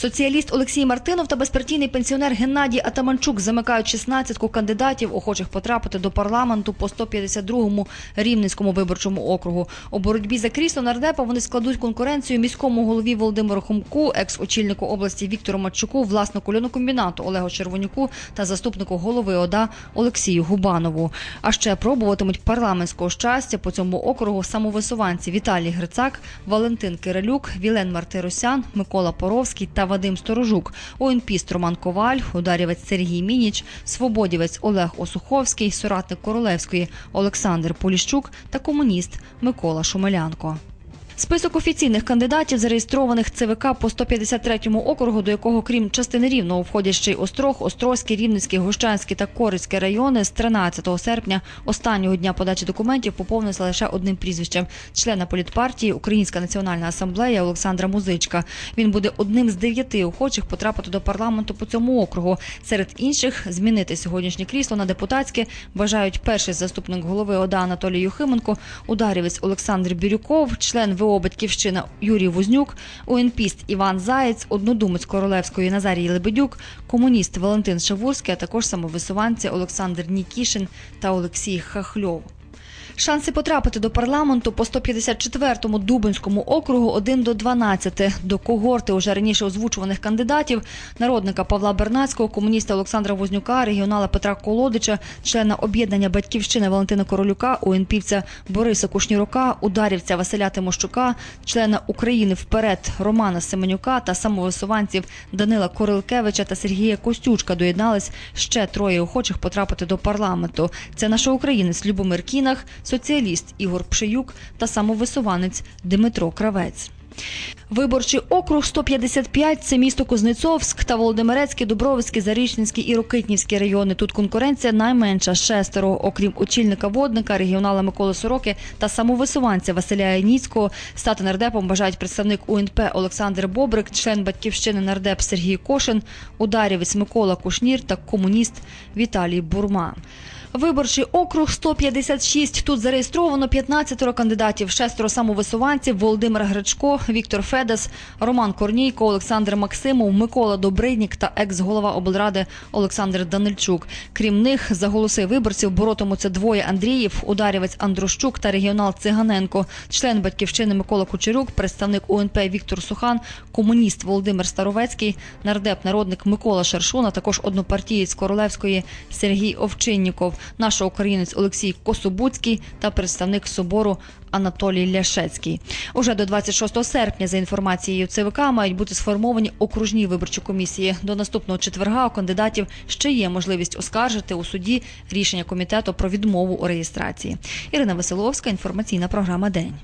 Соціаліст Олексій Мартинов та безпартійний пенсіонер Геннадій Атаманчук замикають 16-ку кандидатів, охочих потрапити до парламенту по 152-му Рівненському виборчому округу. У боротьбі за крісло нардепа вони складуть конкуренцію міському голові Володимиру Хомку, екс-очільнику області Віктору Матчуку, власнику льонокомбінату Олегу Червонюку та заступнику голови ОДА Олексію Губанову. А ще пробуватимуть парламентського щастя по цьому округу самовисуванці Віталій Грицак, Валентин Кирилюк, Вілен Мартиросян, Микола Поровський та Вадим Сторожук, ОНПіст Роман Коваль, ударівець Сергій Мініч, свободівець Олег Осуховський, соратник Королевської Олександр Поліщук та комуніст Микола Шумелянко. Список офіційних кандидатів, зареєстрованих ЦВК по 153-му округу, до якого, крім частини Рівного, входять ще й Острог, Острозький, Рівненський, Гощанський та Корицький райони з 13 серпня останнього дня подачі документів поповнився лише одним прізвищем – члена політпартії Українська національна асамблея Олександра Музичка. Він буде одним з дев'яти охочих потрапити до парламенту по цьому округу. Серед інших змінити сьогоднішнє крісло на депутатське бажають перший заступник голови ОДА Анатолій Юхименко, ударівець Олександр Бірюков, член ВО «Батьківщина» Юрій Вознюк, ОНПіст Іван Заєць, однодумець Королевської Назарій Лебедюк, комуніст Валентин Шавурський, а також самовисуванці Олександр Нікішин та Олексій Хахльов. Шанси потрапити до парламенту по 154-му Дубинському округу 1 до 12. До когорти уже раніше озвучуваних кандидатів народника Павла Бернацького, комуніста Олександра Вознюка, регіонала Петра Колодича, члена об'єднання Батьківщини Валентина Королюка, УНПівця Бориса Кушнірука, ударівця Василя Тимощука, члена України вперед Романа Семенюка та самовисуванців Данила Корилкевича та Сергія Костючка доєднались ще троє охочих потрапити до парламенту. Це наш українець Любомир Кінах, соціаліст Ігор Пшиюк та самовисуванець Дмитро Кравець. Виборчий округ 155 – це місто Кузнецовськ та Володимирецький, Дубровицький, Зарічненський і Рокитнівський райони. Тут конкуренція найменша – шестеро. Окрім очільника водника, регіонала Миколи Сороки та самовисуванця Василя Яніцького, стати нардепом бажають представник УНП Олександр Бобрик, член батьківщини нардеп Сергій Кошин, ударівець Микола Кушнір та комуніст Віталій Бурма. Виборчий округ 156. Тут зареєстровано 15 кандидатів, шестеро самовисуванців Володимир Гречко, Віктор Федес, Роман Корнійко, Олександр Максимов, Микола Добринік та екс-голова облради Олександр Данильчук. Крім них, за голоси виборців боротимуться двоє Андріїв, ударівець Андрощук та регіонал Циганенко, член батьківщини Микола Кучерюк, представник УНП Віктор Сухан, комуніст Володимир Старовецький, нардеп народник Микола Шершун, також однопартієць Королевської Сергій Овчинніков, наш українець Олексій Кособуцький та представник собору Анатолій Ляшецький. Уже до 26 серпня, за інформацією ЦВК, мають бути сформовані окружні виборчі комісії. До наступного четверга у кандидатів ще є можливість оскаржити у суді рішення комітету про відмову у реєстрації. Ірина Василовська, інформаційна програма День.